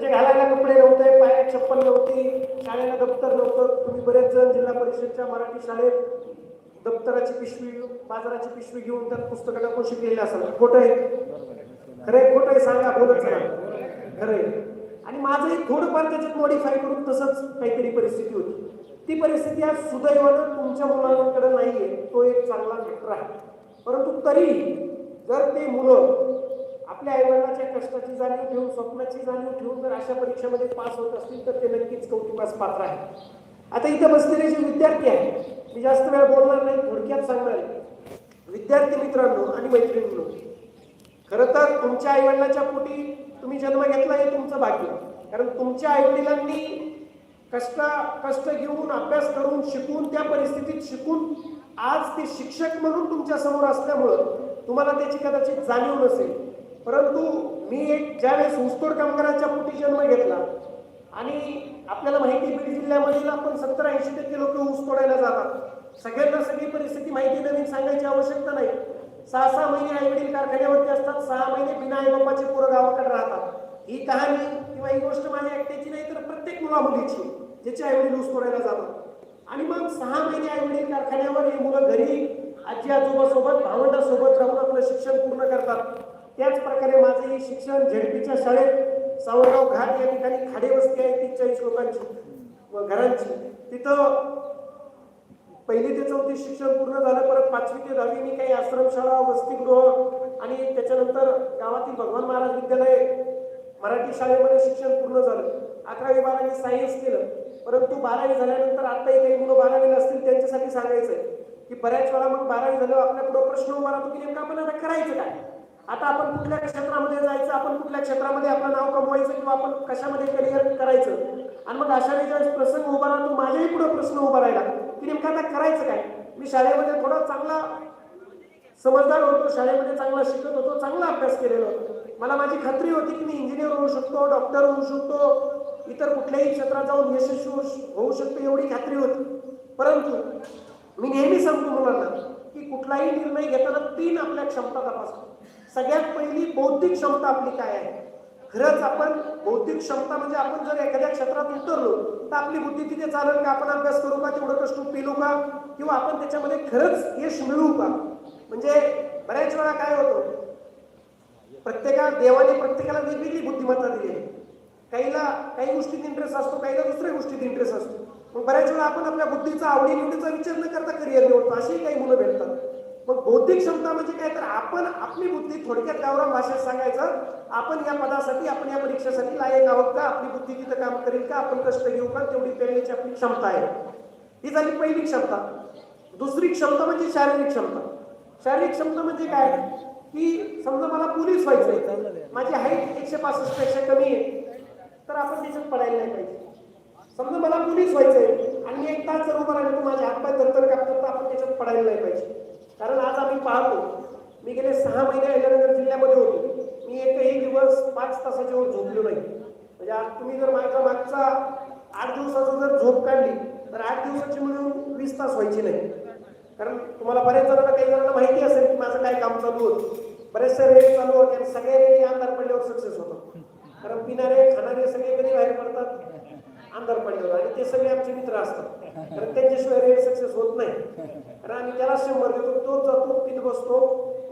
म्हणजे घालायला कपडे नव्हते पायात चप्पल नव्हती शाळेला दप्तर नव्हतं. तुम्ही बरेच जण जिल्हा परिषदच्या मराठी शाळेत दप्तराची पिशवी बाजाराची पिशवी घेऊन त्यात पुस्तकं टाकून शिकलेले असाल. खोटं आहे. खरंय खोटं आहे सांगा बोलत खरं आहे. आणि माझंही थोडंफार त्याच्यात मॉडीफाय करून तसंच काहीतरी परिस्थिती होती. ती परिस्थिती आज सुदैवानं तुमच्या मुलांकडे नाहीये. तो एक चांगला मित्र आहे. परंतु तरी जर ते मुलं आपल्या आईवडिलांच्या कष्टाची जाणीव ठेवून स्वप्नाची जाणीव ठेवून जर अशा परीक्षेमध्ये पास होत असतील तर ते नक्कीच कौतुकास पात्र आहे. आता इथं बसलेले जे विद्यार्थी आहेत मी जास्त वेळ बोलणार नाही थोडक्यात सांगणार आहे. विद्यार्थी मित्रांनो आणि मैत्रिणींनो खरं तर तुमच्या आईवडिलाच्या पोटी तुम्ही जन्म घेतला हे तुमचं भाग्य. कारण तुमच्या आईवडिलांनी कष्ट कष्ट घेऊन अभ्यास करून शिकून त्या परिस्थितीत शिकून आज ते शिक्षक म्हणून तुमच्यासमोर असल्यामुळं तुम्हाला त्याची कदाचित जाणीव नसेल. परंतु मी एक ज्यावेळेस ऊसतोड कामगारांच्या पोटी जन्म घेतला आणि आपल्याला माहिती बीड जिल्ह्यामधील आपण सत्तर ऐंशी टक्के लोक ऊस तोडायला जातात. सगळ्यांना सगळी परिस्थिती माहिती नवीन सांगायची आवश्यकता नाही. सहा सहा महिने आई वडील कारखान्यावरती असतात सहा महिने बिना आई बाप्पाचे पोरं गावाकडे राहतात. ही कहाणी किंवा ही गोष्ट माझ्या एकट्याची नाही तर प्रत्येक मुला मुलीची ज्याची आई वडील ऊस तोडायला जातात. आणि मग सहा महिने आई वडील कारखान्यावर ही मुलं घरी आजी आजोबासोबत भावंडासोबत राहून आपलं शिक्षण पूर्ण करतात. त्याच प्रकारे माझं हे शिक्षण झेडपीच्या शाळेत सावरगाव घाट या ठिकाणी खाडे वस्ती आहे ती चाळीस लोकांची व घरांची. तिथं पहिली ते चौथी शिक्षण पूर्ण झालं परत पाचवी ते दहावी मी काही आश्रमशाळा वसतिगृह आणि त्याच्यानंतर गावातील भगवान महाराज विद्यालय मराठी शाळेमध्ये शिक्षण पूर्ण झालं. अकरावी बारावी सायन्स केलं. परंतु बारावी झाल्यानंतर आताही काही मुलं बारावीला असतील त्यांच्यासाठी सांगायचं आहे की बऱ्याच वेळा मग बारावी झाल्यावर आपल्या पुढे प्रश्न उभा राहतो की नेमका आपण आता करायचं काय? आता आपण कुठल्या क्षेत्रामध्ये जायचं आपण कुठल्या क्षेत्रामध्ये आपलं नाव कमवायचं किंवा आपण कशामध्ये करिअर करायचं? आणि मग अशा वेळी ज्यावेळेस प्रसंग उभा राहतो माझ्याही पुढे प्रश्न उभा राहिला. की नेमकं आता करायचं काय? मी शाळेमध्ये थोडा चांगला समजदार होतो शाळेमध्ये चांगला शिकत होतो चांगला अभ्यास केलेला होतो. मला माझी खात्री होती की मी इंजिनियर होऊ शकतो डॉक्टर होऊ शकतो इतर कुठल्याही क्षेत्रात जाऊन यशस्वी होऊ- शकतो एवढी खात्री होती. परंतु मी नेहमी सांगतो मुलांना की कुठलाही निर्णय घेताना तीन आपल्या क्षमता तपासतो सगळ्यात पहिली बौद्धिक क्षमता आपली काय आहे? खरंच आपण बौद्धिक क्षमता म्हणजे आपण जर एखाद्या क्षेत्रात उतरलो तर आपली बुद्धी तिथे चालेल का? आपण अभ्यास करू का? तेवढं कष्ट पिलो का? किंवा आपण त्याच्यामध्ये खरंच यश मिळवू का? म्हणजे बऱ्याच वेळा काय होतं? प्रत्येका देवाने प्रत्येकाला वेगवेगळी बुद्धिमत्ता दिली आहे. काहीला काही गोष्टीत इंटरेस्ट असतो काहीला दुसऱ्या गोष्टीत इंटरेस्ट असतो. मग बऱ्याच वेळा आपण आपल्या बुद्धीचा आवडीनिवडीचा विचार न करता करिअर निवडतो. अशीही काही मुलं भेटतात. मग बौद्धिक क्षमता म्हणजे काय? तर आपण आपली बुद्धी थोडक्यात गावराम भाषेत सांगायचं आपण या पदासाठी आपण या परीक्षेसाठी लायक आहोत का? आपली बुद्धी तिथं काम करेल का? आपण कष्ट घेऊ का? तेवढी पेरण्याची आपली क्षमता आहे. ही झाली पहिली क्षमता. दुसरी क्षमता म्हणजे शारीरिक क्षमता. शारीरिक क्षमता म्हणजे काय? की समजा मला पोलीस व्हायचंय माझी हाईट एकशे पासष्टपेक्षा कमी आहे तर आपण त्याच्यात पडायला नाही पाहिजे. समजा मला पोलीस व्हायचंय आणि एक तास जर उभा राहिलो तर माझे हातपाय तर कापतात तर आपण त्याच्यात पडायला नाही पाहिजे. कारण आज आम्ही पाहतो मी गेले सहा महिने अहिल्यानगर जिल्ह्यामध्ये होतो. मी एकही दिवस पाच तासाच्या वर झोपलो नाही. म्हणजे आज तुम्ही जर माझ्या मागचा आठ दिवसाचा जर झोप काढली तर आठ दिवसाची मिळून वीस तास व्हायची नाही. कारण तुम्हाला बऱ्याच जणांना काही जणांना माहिती असेल की माझं काय काम चालू होतं. बरेचसे रेट चालू होते आणि सगळे रेट आमदार पडल्यावर सक्सेस होतात. कारण पिणारे खाणारे सगळे कधी बाहेर पडतात. अंधार पडल्यावर आणि ते सगळे आमचे मित्र असतात. कारण त्यांच्याशिवाय रेट सक्सेस होत नाही. कारण आम्ही त्याला शंभर देतो तो जातो पित बसतो.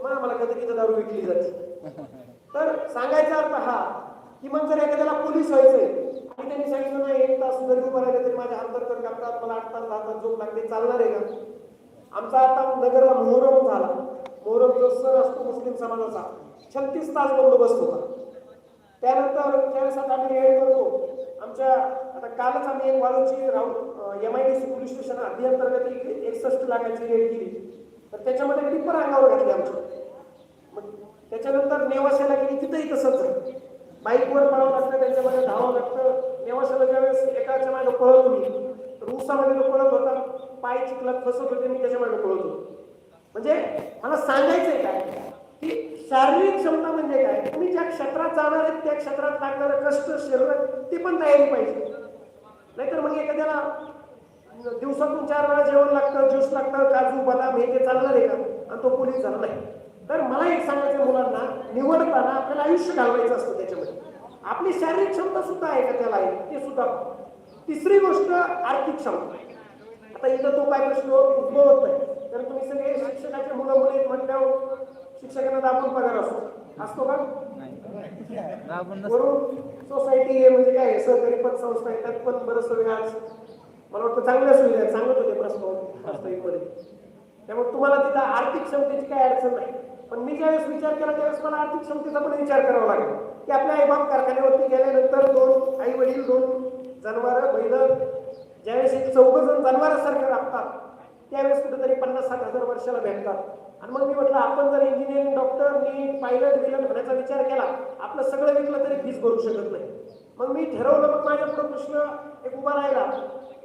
मग आम्हाला कधी किती दारू विकली जाते. तर सांगायचा अर्थ हा की मग जर एखाद्याला पोलीस व्हायचंय आणि त्यांनी सांगितलं नाही एक तास जरी उभं तरी माझ्या अंतर्गत कापतात मला आठ तास दहा तास झोप लागते चालणार आहे का? आमचा आता नगरला मोहरम झाला. मोहरम जो सण असतो मुस्लिम समाजाचा छत्तीस तास बंदोबस्त होता. त्यानंतर ज्यावेळेस आम्ही रेड करतो. आमच्या आता कालच आम्ही एक वाळूची round M I D C police station अंतर्गत एक एकसष्ट लाखाची रेट गेली तर त्याच्यामध्ये टिप्पर अंगावर घातली आमची. मग त्याच्यानंतर नेवाशाला गेली तिथंही तसंच बाईकवर पळावं लागतं त्यांच्यामध्ये धावावं लागतं. नेवाशाला ज्यावेळेस एकाच्या मागे पळत मी तर उसामध्ये तो पळत होता पाय चिखलात फसत होते मी त्याच्यामागे पळत होतो. म्हणजे मला सांगायचंय काय? शारीरिक क्षमता म्हणजे काय? तुम्ही ज्या क्षेत्रात जाणार आहेत त्या क्षेत्रात लागणारं कष्ट शरीर ते पण तयारी पाहिजे. नाहीतर मग एखाद्याला दिवसातून चार वेळा जेवण लागतं ज्यूस लागतं काजू बदाम हे ते चालणार आहे का? आणि तो पोलीस झाला नाही. तर मला एक सांगायचं मुलांना निवडताना आपल्याला आयुष्य घालवायचं असतं त्याच्यामध्ये. आपली शारीरिक क्षमता सुद्धा आहे का त्याला आहे? ते सुद्धा. तिसरी गोष्ट आर्थिक क्षमता. आता इथं तो काय प्रश्न उद्भवत नाही तर तुम्ही सगळे शिक्षकाचे मुलं मुली म्हटल्यावर शिक्षकांना दाबून पगार असतो. असतो का? वरून सोसायटी आहे म्हणजे काय आहे, सहकारी पतसंस्था आहे त्यात पण बरंच व्याज मला वाटतं चांगल्या सुविधा आहेत. सांगत होते प्रश्न वास्तविकमध्ये त्यामुळे तुम्हाला तिथं आर्थिक क्षमतेची काय अडचण नाही. पण मी ज्यावेळेस विचार केला त्यावेळेस मला आर्थिक क्षमतेचा पण विचार करावा लागेल. की आपल्या आईबाप कारखान्यावरती गेल्यानंतर दोन आई वडील दोन जनावर बैल ज्यावेळेस एक चौघ जण जनावरासारखं राबतात त्यावेळेस कुठेतरी पन्नास साठ हजार वर्षाला भेटतात. आणि मग मी म्हटलं आपण जर इंजिनिअरिंग डॉक्टर मी पायलट विलन होण्याचा विचार केला आपलं सगळं विकलं तरी फीस भरू शकत नाही. मग मी ठरवलं मग माझ्या पुढे प्रश्न एक उभा राहिला.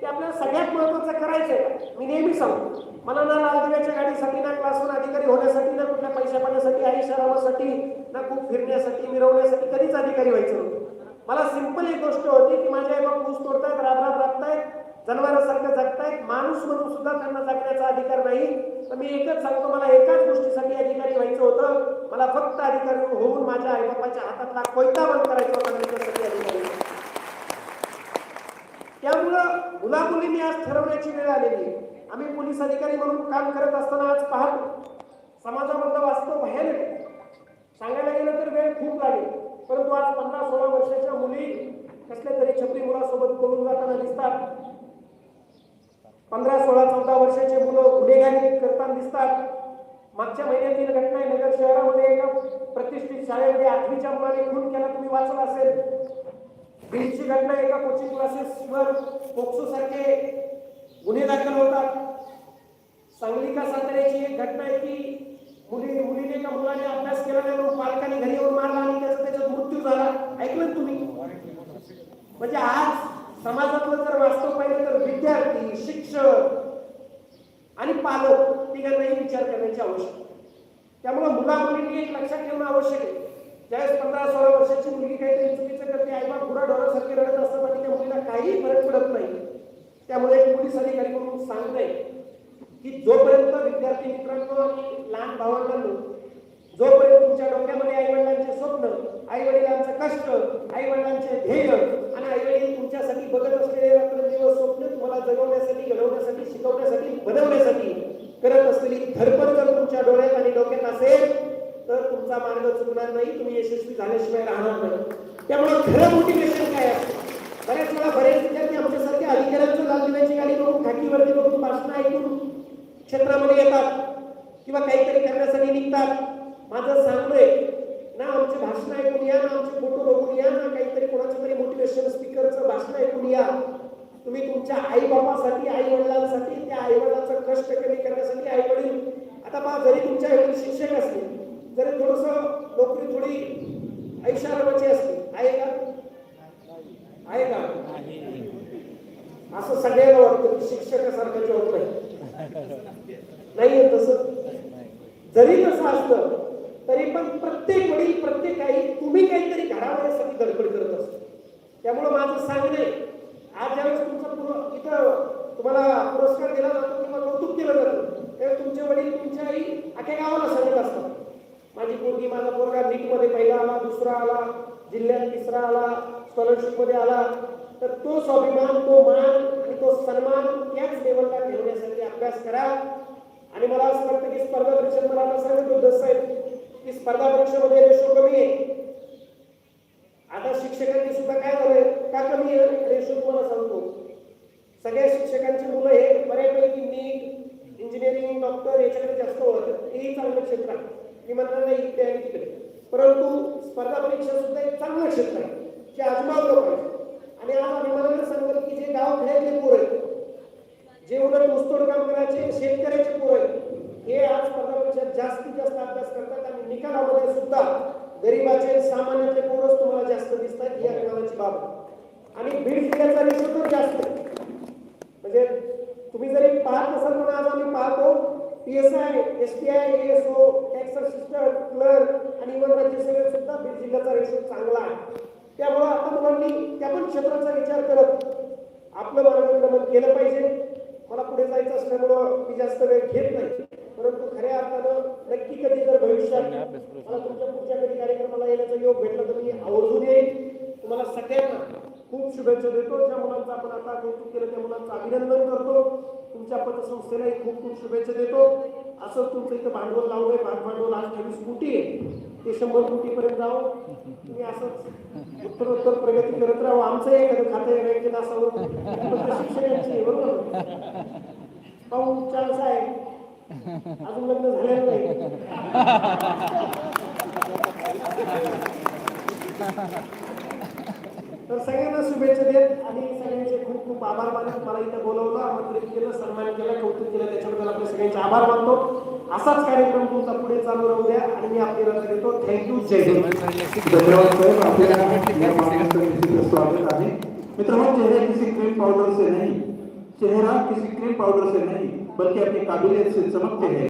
की आपल्याला सगळ्यात महत्वाचं करायचंय. मी नेहमी सांगतो मला ना लालदिव्याच्या गाडीसाठी ना क्लासवर अधिकारी होण्यासाठी ना कुठल्या पैशा पाण्यासाठी आयुष्यारामासाठी ना खूप फिरण्यासाठी मिरवण्यासाठी कधीच अधिकारी व्हायचं नव्हतं. मला सिंपल एक गोष्ट होती की माझ्या आई बाप ऊस तोडतायत राबराब राबतायत जनावरांसारखं जगतायत माणूस म्हणून सुद्धा त्यांना जगण्याचा अधिकार नाही. तर मी एकच सांगतो मला एकाच गोष्टीसाठी अधिकारी व्हायचं होतं. मला फक्त अधिकारी होऊन माझ्या आईबापाच्या हातातला कोयता बंद करायचा होता मी त्यासाठी अधिकारी त्यामुळं मुलामुलींनी आज ठरवण्याची वेळ आलेली आहे. आम्ही पोलीस अधिकारी म्हणून काम करत असताना आज पाहतो. समाजामधलं वास्तव भयानक सांगायला गेलं तर वेळ खूप लागेल परंतु आज पंधरा सोळा वर्षाच्या मुली कसल्या तरी छत्री मुलासोबत पळून जाताना दिसतात पंधरा सोळा चौदा वर्षाचे मुलं गुन्हेगारी करताना दिसतात. मागच्या महिन्यातील घटना आहे नगर शहरामध्ये एका प्रतिष्ठित शाळेमध्ये आठवीच्या मुलाने खून केला तुम्ही वाचला असेल. बीडची घटना एका कोचिंग क्लासेसवर पोक्सो सारखे गुन्हे दाखल होतात सांगली का साताऱ्याची एक घटना आहे की मुली मुलीने का मुलाने अभ्यास केला नाही म्हणून पालकांनी घरी येऊन मारला आणि त्याचा त्याच्यात मृत्यू झाला. ऐकलं तुम्ही? म्हणजे आज समाजातलं जर वास्तव पाहिलं तर विद्यार्थी शिक्षक आणि पालक तिघांनाही विचार करण्याची आवश्यकता आहे. त्यामुळे मुला मुलींनी एक लक्षात ठेवणं आवश्यक आहे ज्यावेळेस पंधरा सोळा वर्षाची मुलगी काहीतरी चुकीचं करते आईबाप गुरा डोळ्यासारखे रडत असतात आणि त्या मुलीला काही फरक पडत नाही त्यामुळे एक पोलीस अधिकारी म्हणून सांगताय की जोपर्यंत विद्यार्थी मित्रांनो आणि लहान भावंडांनो जोपर्यंत तुमच्या डोक्यामध्ये आई वडिलांचे स्वप्न आई वडिलांचं कष्ट आई वडिलांचे ध्येय आणि आई वडील तुमच्यासाठी बघत असलेले रात्रंदिवस स्वप्न तुम्हाला करण्यासाठी शिकवण्यासाठी बनवण्यासाठी करत असलेली धरपड जर तुमच्या डोळ्यात आणि डोक्यात असेल तर तुमचा मार्ग चुकणार नाही तुम्ही यशस्वी झाल्याशिवाय राहणार नाही. त्यामुळे खरं मोटिवेशन काय असतं बऱ्याच वेळा बरेच विद्यार्थी आमच्यासारख्या अधिकाऱ्यांचं लाल दिव्याची गाडी बघून खाकीवरती बघून भाषण ऐकून क्षेत्रामध्ये येतात किंवा काहीतरी करण्यासाठी निघतात. माझं सांगणंय ना आमचे भाषण ऐकून या ना आमचे फोटो बघून या ना काहीतरी कोणाचं तरी मोटिवेशन स्पीकरचं भाषण ऐकून या. तुम्ही तुमच्या आई बापासाठी आई वडिलांसाठी त्या आई वडिलांचं कष्ट कमी करण्यासाठी आई वडील आता पहा जरी तुमच्या शिक्षक असतील जरी थोडस नोकरी थोडी ऐशारामाची असते आहे का आहे का असं सगळ्याला वाटतं की शिक्षकासारखं जॉब नाही नाहीये तसं जरी तसं असलं तरी पण प्रत्येक वडील प्रत्येक आई तुम्ही काहीतरी घडावण्यासाठी धडपड करत असतो त्यामुळं माझं सांगणे आज ज्यावेळेस तुमचं पुर- इथं तुम्हाला पुरस्कार दिला जातो किंवा कौतुक केलं जातं त्यावेळेस तुमचे वडील तुमच्या आई अख्या गावाला सांगत असतात माझी पोरगी माझा पोरगा नीटमध्ये पहिला आला दुसरा आला जिल्ह्यात तिसरा आला स्कॉलरशिपमध्ये आला तर तो स्वाभिमान तो मान आणि तो सन्मान त्याच लेवलला ठेवण्यासाठी अभ्यास करा आणि मला असं वाटतं की स्पर्धा परीक्षेत मला सांगितलं सांगत होतं साहेब की स्पर्धा परीक्षेमध्ये रेशो कमी आहे. आता शिक्षकांनी सुद्धा काय झालंय? का कमी आहे? रेशो तुम्हाला सांगतो? सगळ्या शिक्षकांची मुलं हे बऱ्यापैकी नीट इंजिनिअरिंग डॉक्टर याच्याकडे जास्त होतं हेही चांगलं क्षेत्र आहे. मी म्हणणार नाही इथे आणि तिकडे. परंतु स्पर्धा परीक्षा सुद्धा एक चांगलं क्षेत्र आहे जे आजमावलं पाहिजे आणि आज अभिमानानं सांगतो की जे गाव खेळायचे पोर आहेत जे उलट ऊसतोड काम करायचे शेतकऱ्याचे पोर. हे आज स्पर्धा जास्तीत जास्त अभ्यास करतात आणि निकालामध्ये सुद्धा गरीबाचे सामान्यातले पोरच तुम्हाला जास्त दिसतात या कामाची बाब आणि बीड जिल्ह्याचा रेशो तर जास्त म्हणजे तुम्ही जरी पाहत नसाल पण आज आम्ही पाहतो P S I S T I S O tax assistant clerk आणि इवन राज्यसेवेत सुद्धा बीड जिल्ह्याचा रेशो चांगला आहे. त्यामुळं आता मुलांनी त्या पण क्षेत्राचा विचार करत आपलं मार्गक्रमण केलं पाहिजे मला पुढे जायचं असल्यामुळं मी जास्त वेळ घेत नाही. परंतु खऱ्या अर्थानं नक्की कधी जर भविष्यात मला तुमच्या पुढच्या कधी कार्यक्रमाला येण्याचा योग भेटला तर मी आवर्जून येईल खूप शुभेच्छा देतो. ज्या मुलांचं आपण आता कौतुक केलं त्या मुलांचं अभिनंदन करतो. तुमच्या पतसंस्थेलाही खूप खूप शुभेच्छा देतो. असं तुमचं इथं भांडवल लावलंय भाग भांडवल आज तेवीस कोटी आहे. ते शंभर कोटीपर्यंत जावं. तुम्ही असंच उत्तरोत्तर प्रगती करत राहू. आमचं एखादं खातं बँकेत असावं. शिक्षणाची आहे, बरोबर? पाहू चान्स आहे अजून लग्न झालेलं नाही. तर सगळ्यांना शुभेच्छा देत आणि सगळ्यांचे खूप खूप आभार मानत मला इथं बोलवलं आमंत्रित केलं सन्मान केला कौतुक केलं. त्याच्याबद्दल आपले सगळ्यांचे आभार मानतो. असाच कार्यक्रम तुमचा पुढे चालू राहू द्या आणि मी आपली रजा देतो. Thank you Jai Hind. धन्यवाद साहेब आपल्याला मागणीचं निश्चित स्वागत आहे. मित्रांनो चेहरा किसी क्रीम पाउडर चेहरा किसी क्रीम पाउडर से नहीं बल्कि अपनी काबिलियत से चमकते हैं।